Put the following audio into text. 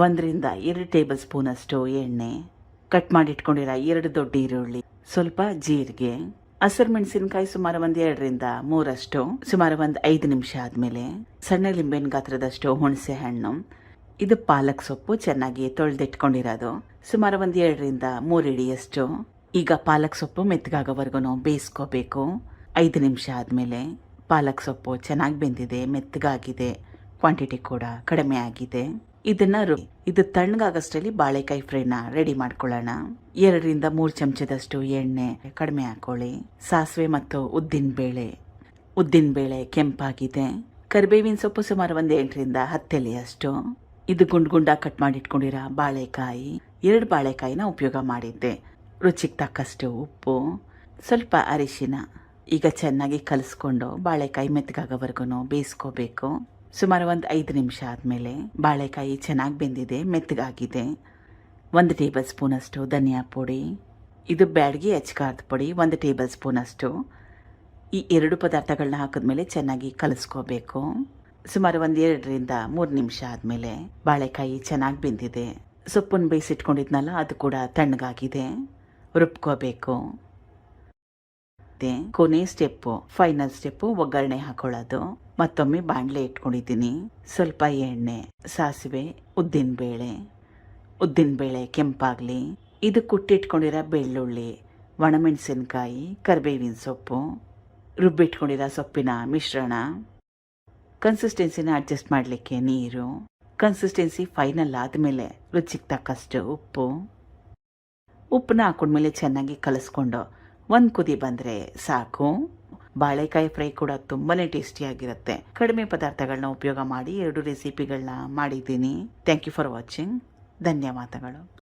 ಒಂದರಿಂದ ಎರಡು table spoon ಅಷ್ಟು ಎಣ್ಣೆ ಕಟ್ ಮಾಡಿ ಇಟ್ಕೊಂಡಿರೋ ಎರಡು ದೊಡ್ಡ ಈರುಳ್ಳಿ, ಸ್ವಲ್ಪ ಜೀರಿಗೆ, ಹಸಿರು ಮೆಣಸಿನಕಾಯಿ ಸುಮಾರು ಒಂದು ಎರಡರಿಂದ ಮೂರಷ್ಟು, ಸುಮಾರು ಒಂದ್ ಐದು ನಿಮಿಷ ಆದಮೇಲೆ ಸಣ್ಣ ಲಿಂಬೆನ ಗಾತ್ರದಷ್ಟು ಹುಣಸೆ ಹಣ್ಣು, ಇದು ಪಾಲಕ್ ಸೊಪ್ಪು ಚೆನ್ನಾಗಿ ತೊಳೆದಿಟ್ಕೊಂಡಿರೋದು, ಸುಮಾರು ಒಂದು ಎರಡರಿಂದ ಮೂರು ಇಡಿಯಷ್ಟು ಈಗ ಪಾಲಕ್ ಸೊಪ್ಪು ಮೆತ್ತಗಾಗೋವರೆಗೂ ಬೇಯಿಸ್ಕೋಬೇಕು. ಐದು ನಿಮಿಷ ಆದಮೇಲೆ ಪಾಲಕ್ ಸೊಪ್ಪು ಚೆನ್ನಾಗಿ ಬೆಂದಿದೆ, ಮೆತ್ತಗಾಗಿದೆ ಕ್ವಾಂಟಿಟಿ ಕೂಡ ಕಡಿಮೆ ಆಗಿದೆ. ಇದನ್ನ ಇದು ತಣ್ಣಗಾಗಷ್ಟರಲ್ಲಿ ಬಾಳೆಕಾಯಿ ಫ್ರೈನ ರೆಡಿ ಮಾಡ್ಕೊಳ್ಳೋಣ. ಎರಡರಿಂದ ಮೂರು ಚಮಚದಷ್ಟು ಎಣ್ಣೆ ಕಡಿಮೆ ಹಾಕೊಳ್ಳಿ. ಸಾಸಿವೆ ಮತ್ತು ಉದ್ದಿನ ಬೇಳೆ. ಉದ್ದಿನ ಬೇಳೆ ಕೆಂಪಾಗಿದೆ. ಕರಿಬೇವಿನ ಸೊಪ್ಪು ಸುಮಾರು ಒಂದು ಎಂಟರಿಂದ ಹತ್ತೆಲೆ ಅಷ್ಟು ಇದು ಗುಂಡ್ ಗುಂಡಾಗಿ ಕಟ್ ಮಾಡಿ ಇಟ್ಕೊಂಡಿರೋ ಬಾಳೆಕಾಯಿ. ಎರಡು ಬಾಳೆಕಾಯಿನ ಉಪಯೋಗ ಮಾಡಿದ್ದೆ. ರುಚಿಗೆ ತಕ್ಕಷ್ಟು ಉಪ್ಪು. ಸ್ವಲ್ಪ ಅರಿಶಿನ. ಈಗ ಚೆನ್ನಾಗಿ ಕಲಿಸ್ಕೊಂಡು ಬಾಳೆಕಾಯಿ ಮೆತ್ತಗಾಗೋವರೆಗೂ ಬೇಯಿಸ್ಕೋಬೇಕು. ಸುಮಾರು ಒಂದು ಐದು ನಿಮಿಷ ಆದಮೇಲೆ ಬಾಳೆಕಾಯಿ ಚೆನ್ನಾಗಿ ಬೆಂದಿದೆ, ಮೆತ್ತಗಾಗಿದೆ. ಒಂದು ಟೇಬಲ್ ಸ್ಪೂನಷ್ಟು ಧನಿಯಾ ಪುಡಿ, ಇದು ಬ್ಯಾಡಗಿ ಹೆಚ್ಕಾರದ ಪುಡಿ, ಒಂದು ಟೇಬಲ್ ಸ್ಪೂನಷ್ಟು ಈ ಎರಡು ಪದಾರ್ಥಗಳನ್ನ ಹಾಕಿದ್ಮೇಲೆ ಚೆನ್ನಾಗಿ ಕಲಿಸ್ಕೋಬೇಕು. ಸುಮಾರು ಒಂದು ಎರಡರಿಂದ ಮೂರು ನಿಮಿಷ ಆದಮೇಲೆ ಬಾಳೆಕಾಯಿ ಚೆನ್ನಾಗಿ ಬೆಂದಿದೆ. ಸೊಪ್ಪನ್ನು ಬೇಯಿಸಿಟ್ಕೊಂಡಿದ್ನಲ್ಲ, ಅದು ಕೂಡ ತಣ್ಣಗಾಗಿದೆ. ರುಬ್ಕೋಬೇಕು. ಮತ್ತೆ ಕೊನೆ ಸ್ಟೆಪ್ಪು, ಫೈನಲ್ ಸ್ಟೆಪ್ಪು ಒಗ್ಗರಣೆ ಹಾಕೊಳ್ಳೋದು. ಮತ್ತೊಮ್ಮೆ ಬಾಣಲೆ ಇಟ್ಕೊಂಡಿದ್ದೀನಿ. ಸ್ವಲ್ಪ ಎಣ್ಣೆ, ಸಾಸಿವೆ, ಉದ್ದಿನ ಬೇಳೆ. ಉದ್ದಿನ ಬೇಳೆ ಕೆಂಪಾಗಲಿ. ಇದು ಕುಟ್ಟಿಟ್ಕೊಂಡಿರೋ ಬೆಳ್ಳುಳ್ಳಿ, ಒಣಮೆಣಸಿನಕಾಯಿ, ಕರಿಬೇವಿನ ಸೊಪ್ಪು, ರುಬ್ಬಿಟ್ಕೊಂಡಿರೋ ಸೊಪ್ಪಿನ ಮಿಶ್ರಣ. ಕನ್ಸಿಸ್ಟೆನ್ಸಿನ ಅಡ್ಜಸ್ಟ್ ಮಾಡಲಿಕ್ಕೆ ನೀರು. ಕನ್ಸಿಸ್ಟೆನ್ಸಿ ಫೈನಲ್ ಆದಮೇಲೆ ರುಚಿಗೆ ತಕ್ಕಷ್ಟು ಉಪ್ಪು. ಉಪ್ಪನ್ನ ಹಾಕೊಂಡ್ಮೇಲೆ ಚೆನ್ನಾಗಿ ಕಲಿಸ್ಕೊಂಡು ಒಂದು ಕುದಿ ಬಂದರೆ ಸಾಕು. ಬಾಳೆಕಾಯಿ ಫ್ರೈ ಕೂಡ ತುಂಬಾ ಟೇಸ್ಟಿಯಾಗಿರುತ್ತೆ ಕಡಿಮೆ ಪದಾರ್ಥಗಳನ್ನ ಉಪಯೋಗ ಮಾಡಿ ಎರಡು ರೆಸಿಪಿಗಳನ್ನ ಮಾಡಿದ್ದೀನಿ. ಥ್ಯಾಂಕ್ ಯು ಫಾರ್ ವಾಚಿಂಗ್ ಧನ್ಯವಾದಗಳು.